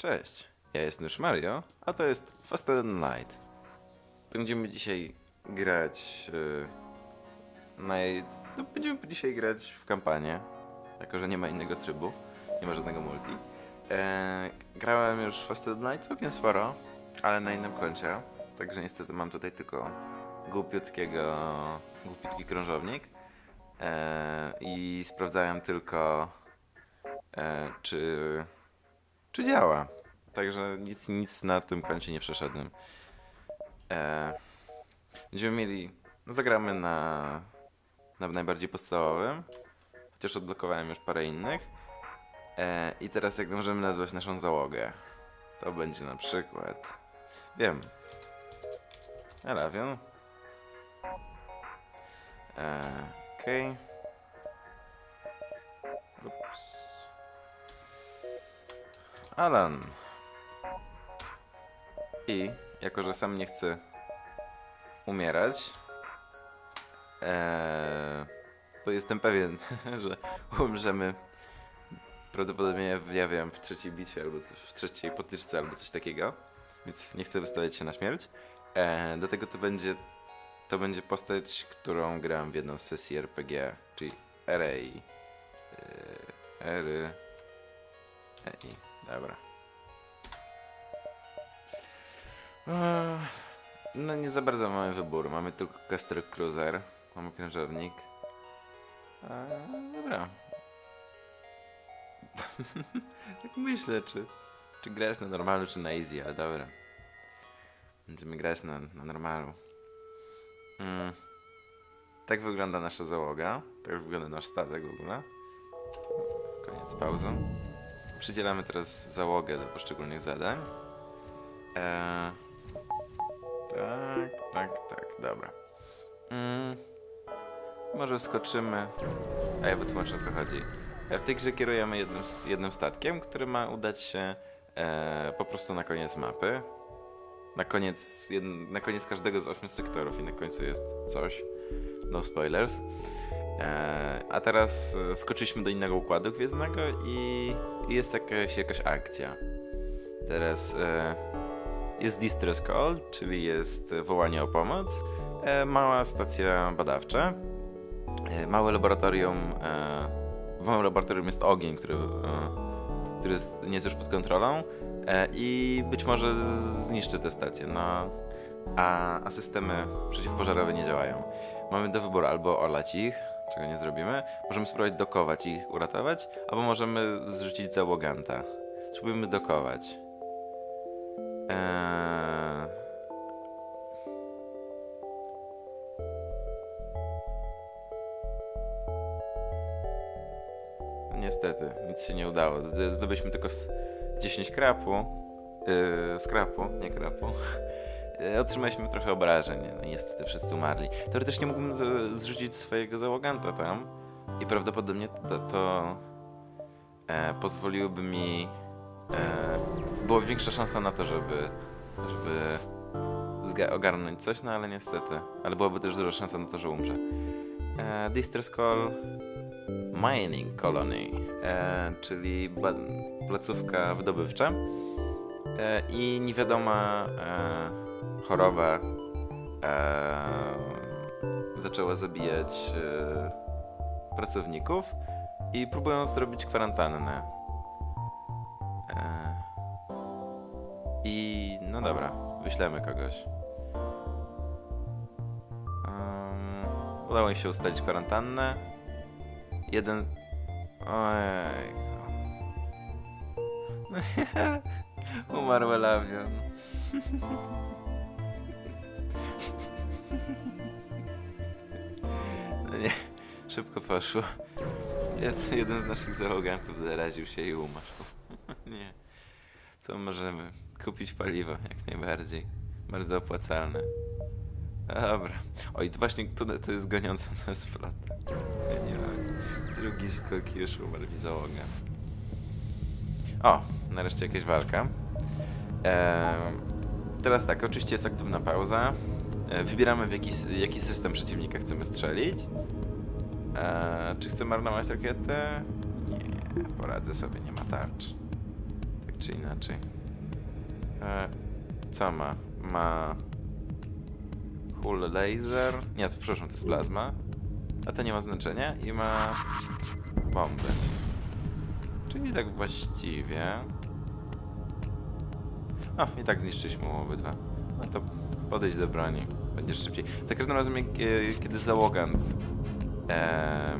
Cześć, ja jestem już Mario, a to jest Faster Than Light. Będziemy dzisiaj grać... Yy, no, będziemy dzisiaj grać w kampanię, jako że nie ma innego trybu, nie ma żadnego multi. E, grałem już Faster Than Light całkiem sporo, ale na innym koncie, także niestety mam tutaj tylko głupiutkiego, głupiutki krążownik. E, I sprawdzałem tylko, czy czy działa. Także nic, nic na tym koncie nie przeszedłem. E, będziemy mieli. No zagramy na, na najbardziej podstawowym. Chociaż odblokowałem już parę innych. E, I teraz jak możemy nazwać naszą załogę? To będzie na przykład. Wiem. Elavion. E, Okej. Ups. Alan. I jako, że sam nie chcę umierać, ee, jestem pewien, że umrzemy prawdopodobnie, ja wiem, w trzeciej bitwie albo w trzeciej potyczce albo coś takiego, więc nie chcę wystawiać się na śmierć. E, do tego to będzie to będzie postać, którą grałem w jedną z sesji RPG, czyli RAI. Yy, R. Dobra. Eee, No nie za bardzo mamy wybór. Mamy tylko Caster Cruiser. Mamy krężownik. Eee, dobra. tak myślę, czy, czy grać na normalu, czy na easy, ale dobra. Będziemy grać na, na normalu. Mm. Tak wygląda nasza załoga. Tak wygląda nasz statek w ogóle. Koniec pauzą. Przydzielamy teraz załogę do poszczególnych zadań. Eee, tak, tak, tak, dobra. Mm, może skoczymy. A ja wytłumaczę o co chodzi. E, W tej grze kierujemy jednym, jednym statkiem, który ma udać się e, po prostu na koniec mapy. Na koniec, jed, na koniec każdego z ośmiu sektorów i na końcu jest coś. No spoilers. E, a teraz e, skoczyliśmy do innego układu gwiezdnego i, i jest jakaś, jakaś akcja. Teraz e, jest Distress Call, czyli jest wołanie o pomoc. E, mała stacja badawcza. E, małe laboratorium. E, w małym laboratorium jest ogień, który, e, który jest, nie jest już pod kontrolą. E, I być może zniszczy tę stację. No, a, a systemy przeciwpożarowe nie działają. Mamy do wyboru albo olać ich, czego nie zrobimy, możemy spróbować dokować i ich uratować, albo możemy zrzucić załoganta. Spróbujmy dokować. Eee... No Niestety, nic się nie udało. Zd- Zdobyliśmy tylko z 10 krapu. Yy, skrapu, nie krapu. E, Otrzymaliśmy trochę obrażeń, no niestety wszyscy umarli. Teoretycznie mógłbym z- zrzucić swojego załoganta tam i prawdopodobnie to, to e, pozwoliłoby mi... E, była większa szansa na to, żeby, żeby zga- ogarnąć coś, no ale niestety. Ale byłaby też duża szansa na to, że umrze. E, Distress Call Mining Colony, e, czyli ba- placówka wydobywcza e, i niewiadoma e, choroba e, zaczęła zabijać e, pracowników i próbują zrobić kwarantannę. E, I no dobra, wyślemy kogoś. Udało im się ustalić kwarantannę. Jeden. Ojej. Umarł Elavion. szybko poszło. Jed, jeden z naszych załogantów zaraził się i umarł. Nie. Co możemy? Kupić paliwo, jak najbardziej. Bardzo opłacalne. Dobra. Oj, właśnie to, to jest goniąca nas flota. Nie wiem. Drugi skok już umarł mi załoga. O, nareszcie jakaś walka. Teraz tak, oczywiście jest aktywna pauza. E, wybieramy w jaki, jaki system przeciwnika chcemy strzelić. E, czy chcę marnować rakietę? Nie, poradzę sobie, nie ma tarcz. Tak czy inaczej. E, co ma? Ma... Hull laser. Nie, to przepraszam, to jest plazma. A to nie ma znaczenia. I ma... Bomby. Czyli tak właściwie... O, i tak zniszczyliśmy obydwa. No to podejdź do broni. Będziesz szybciej. Za każdym razem, e, kiedy załogant e,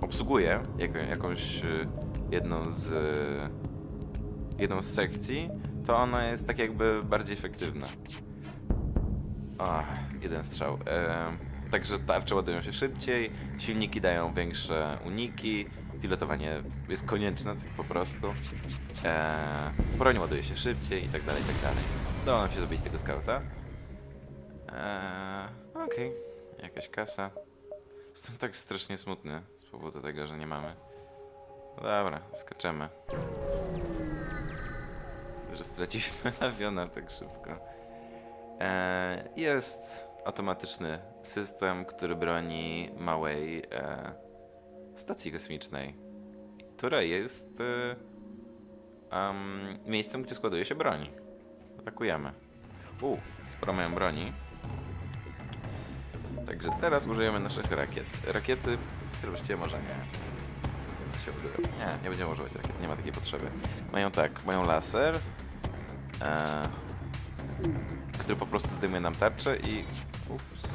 obsługuje jako, jakąś e, jedną z e, jedną z sekcji, to ona jest tak jakby bardziej efektywna. O, jeden strzał. E, także tarcze ładują się szybciej, silniki dają większe uniki, pilotowanie jest konieczne tak po prostu. E, broń ładuje się szybciej i tak dalej, i tak dalej. Udało nam się dobić tego skauta. E, Okej, jakaś kasa. Jestem tak strasznie smutny z powodu tego, że nie mamy. No Dobra, skaczemy. Że straciliśmy awiona tak szybko. E, jest automatyczny system, który broni małej e, stacji kosmicznej, która jest e, em, miejscem, gdzie składuje się broń. Atakujemy. U, sporo mają broni. Także teraz użyjemy naszych rakiet. Rakiety, które właściwie może nie. Nie, nie będziemy używać rakiet, nie ma takiej potrzeby. Mają tak, mają laser, e, który po prostu zdejmuje nam tarczę i... Ups.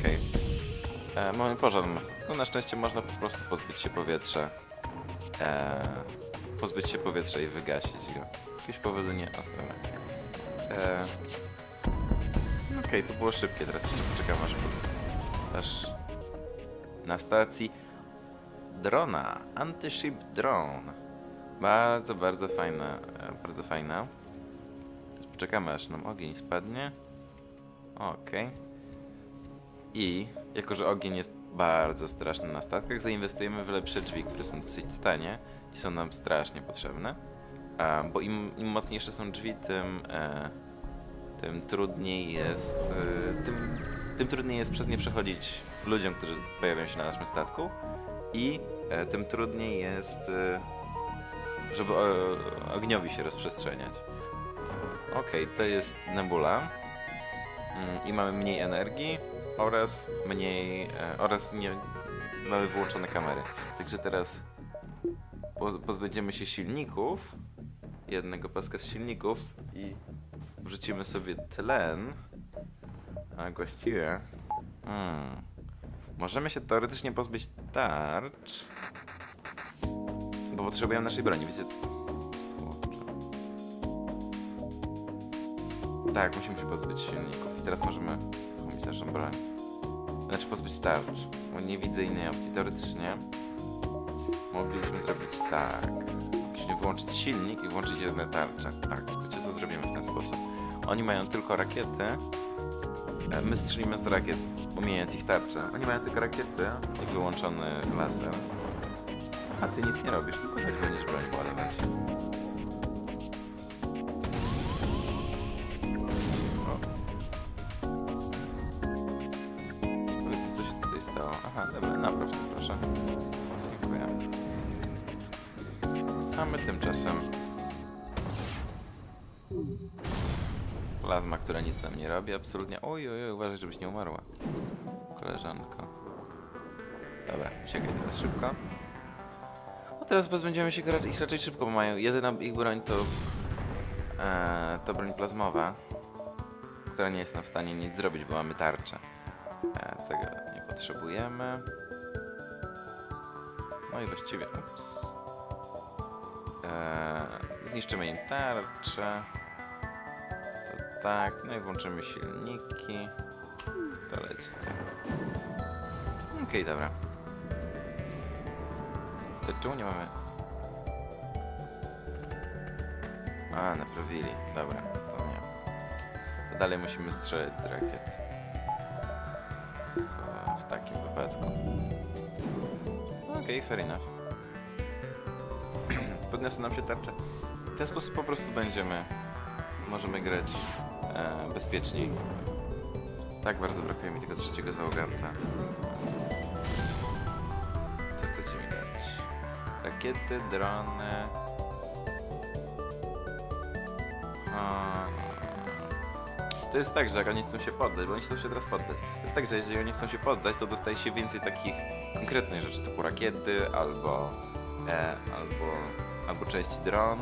Okej. E, Mamy pożar na statku. Na szczęście można po prostu pozbyć się powietrza. E, pozbyć się powietrza i wygasić go. Jakieś powodzenie. Dobra. E, Okej, to było szybkie. Teraz jeszcze poczekam aż, poz- aż na stacji drona. Anti-ship drone. Bardzo, bardzo fajna. Bardzo fajna. Poczekamy aż nam ogień spadnie. Okej. I jako, że ogień jest bardzo straszny na statkach, zainwestujemy w lepsze drzwi, które są dosyć tanie i są nam strasznie potrzebne. Bo im, im mocniejsze są drzwi, tym, e, tym trudniej jest. E, tym, tym trudniej jest przez nie przechodzić ludziom, którzy pojawiają się na naszym statku. I e, tym trudniej jest, e, żeby ogniowi się rozprzestrzeniać. Okej, to jest nebula. Mm, I mamy mniej energii oraz mniej. E, oraz nie mamy wyłączone kamery. Także teraz po, pozbędziemy się silników. Jednego paska z silników i wrzucimy sobie tlen. A właściwie. Hmm, możemy się teoretycznie pozbyć tarcz. Bo potrzebujemy naszej broni, wiecie? Tak, musimy się pozbyć silników. I teraz możemy umieć naszą broń. Znaczy pozbyć tarcz. Bo nie widzę innej opcji. Teoretycznie moglibyśmy zrobić tak. Moglibyśmy wyłączyć silnik i włączyć jedne tarcze. Tak, wiecie co zrobimy w ten. Oni mają tylko rakiety. e, My strzelimy z rakiet, pomijając ich tarcze. Oni mają tylko rakiety i wyłączony laser. A ty nic nie robisz, tylko choć będziesz broń ładować. Powiedz co się tutaj stało. Aha, dobra, proszę. A my tymczasem... Plazma, która nic nam nie robi, absolutnie... Oj, oj, oj, uważaj, żebyś nie umarła. Koleżanko. Dobra, uciekaj teraz szybko. No teraz pozbędziemy się ich raczej szybko, bo mają... Jedyna ich broń to... E, to broń plazmowa, która nie jest nam w stanie nic zrobić, bo mamy tarczę. E, tego nie potrzebujemy. No i właściwie... Ups. E, zniszczymy im tarczę. Tak, no i włączymy silniki. To leci. Okej, dobra. To czemu nie mamy... A, naprawili. Dobra, to nie. To dalej musimy strzelać z rakiet. W, takim wypadku. Okej, fair enough. Podniosą nam się tarcze. W ten sposób po prostu będziemy... Możemy grać bezpieczniej. Tak bardzo brakuje mi tego trzeciego załoganta. Co chcecie mi dać? rakiety, drony. A, To jest tak, że jak oni chcą się poddać, bo oni chcą się teraz poddać. To jest tak, że jeżeli oni chcą się poddać, to dostaje się więcej takich konkretnych rzeczy, typu rakiety, albo, e, albo, albo części dron,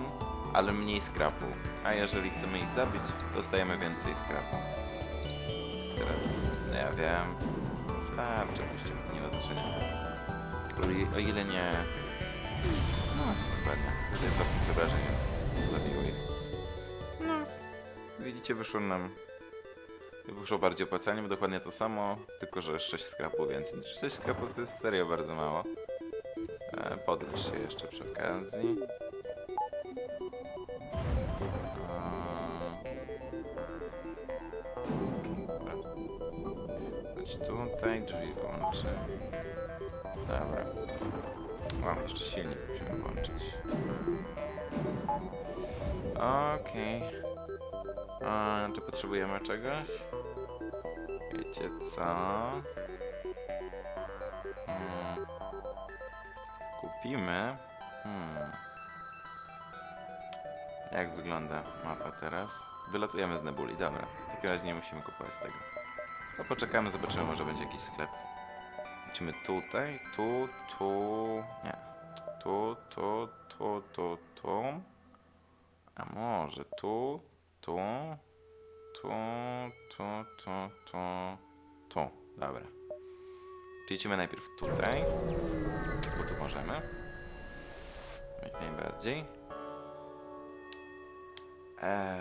ale mniej skrapu. A jeżeli chcemy ich zabić, dostajemy więcej skrapu. Teraz, no ja wiem, starczy, właściwie nie ma znaczenia. O ile nie... No, dokładnie. Tutaj to obrażeń, więc zabiło ich. No, widzicie, wyszło nam... Wyszło bardziej opłacalnie, bo dokładnie to samo, tylko że 6 skrapu więcej. 6 skrapu to jest serio bardzo mało. E, podlecz się jeszcze przy okazji. Jeszcze silnik musimy włączyć. Okej. A, Czy potrzebujemy czegoś? Wiecie co? Hmm. Kupimy. Hmm. Jak wygląda mapa teraz? Wylatujemy z Nebuli, dobra. W takim razie nie musimy kupować tego. To poczekamy, zobaczymy, może będzie jakiś sklep. Lecimy tutaj, tu, tu, nie. Tu, tu, tu, tu, tu. A może tu, tu, tu, tu, tu, tu, tu. Dobra. Przejdźmy najpierw tutaj, bo tu możemy. Jak najbardziej. Eee...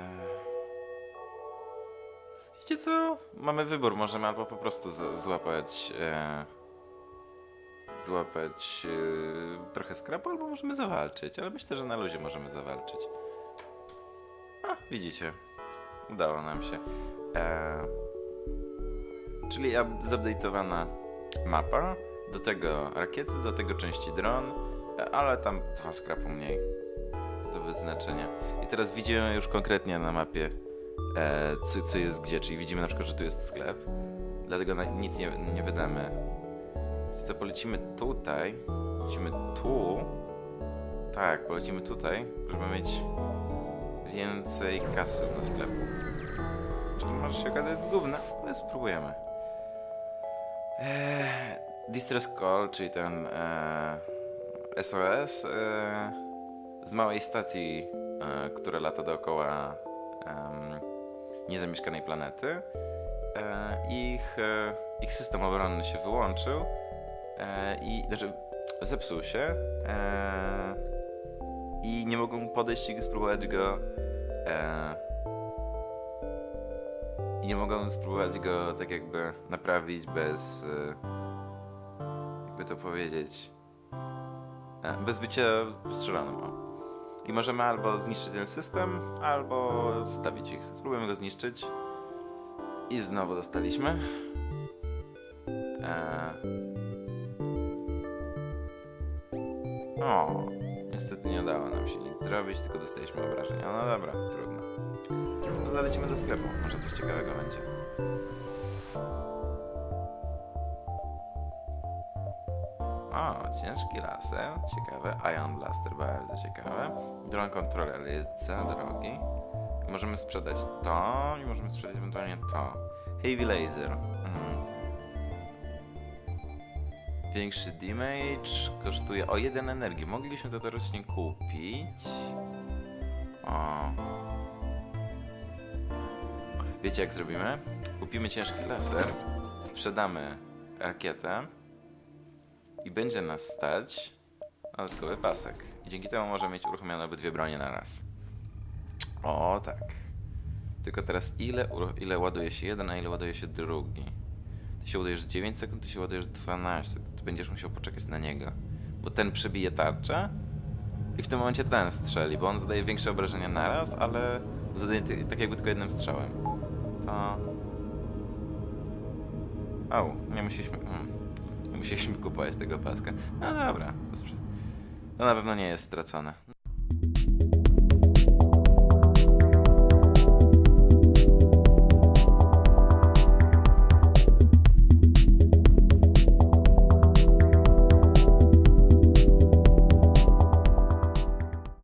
Wiecie co? Mamy wybór, możemy albo po prostu złapać... E... Złapać e... trochę skrapu, albo możemy zawalczyć, ale myślę, że na luzie możemy zawalczyć. A, widzicie. Udało nam się. E... Czyli up- zupdate'owana mapa, do tego rakiety, do tego części dron, e, ale tam dwa skrapu mniej. To bez znaczenia. I teraz widzimy już konkretnie na mapie, e, co, co jest gdzie, czyli widzimy na przykład, że tu jest sklep, dlatego na, nic nie, nie wydamy. Co, polecimy tutaj, polecimy tu, tak, polecimy tutaj, żeby mieć więcej kasy do sklepu. Czy to może się okazać zgubne, ale spróbujemy. Eee, Distress Call, czyli ten e, SOS e, z małej stacji, e, która lata dookoła em, niezamieszkanej planety. E, ich, ich system obronny się wyłączył e, i znaczy zepsuł się e, i nie mogą podejść i spróbować go e, i nie mogą spróbować go tak jakby naprawić bez e, jakby to powiedzieć e, bez bycia postrzelonym. O. I możemy albo zniszczyć ten system, albo zostawić ich. Spróbujemy go zniszczyć. I znowu dostaliśmy. Eee. O, niestety nie udało nam się nic zrobić, tylko dostaliśmy obrażenia. No dobra, trudno. No zalecimy do sklepu, może coś ciekawego będzie. O, ciężki laser, ciekawe. Ion Blaster, bardzo ciekawe. Drone Controller jest za drogi. Możemy sprzedać to i możemy sprzedać ewentualnie to. Heavy Laser. Mhm. Większy damage kosztuje o 1 energii. Moglibyśmy to teoretycznie kupić. O. Wiecie jak zrobimy? Kupimy ciężki laser, sprzedamy rakietę i będzie nas stać na dodatkowy pasek. I dzięki temu możemy mieć uruchomione obydwie bronie na raz. O tak. Tylko teraz ile, ile ładuje się jeden, a ile ładuje się drugi? Ty się ładujesz 9 sekund, ty się ładujesz 12. Będziesz musiał poczekać na niego. Bo ten przebije tarczę i w tym momencie ten strzeli, bo on zadaje większe obrażenia naraz, ale zadaje tak jakby tylko jednym strzałem. To... O, nie musieliśmy... Hmm. Nie musieliśmy kupować tego paska. No dobra, to, to na pewno nie jest stracone.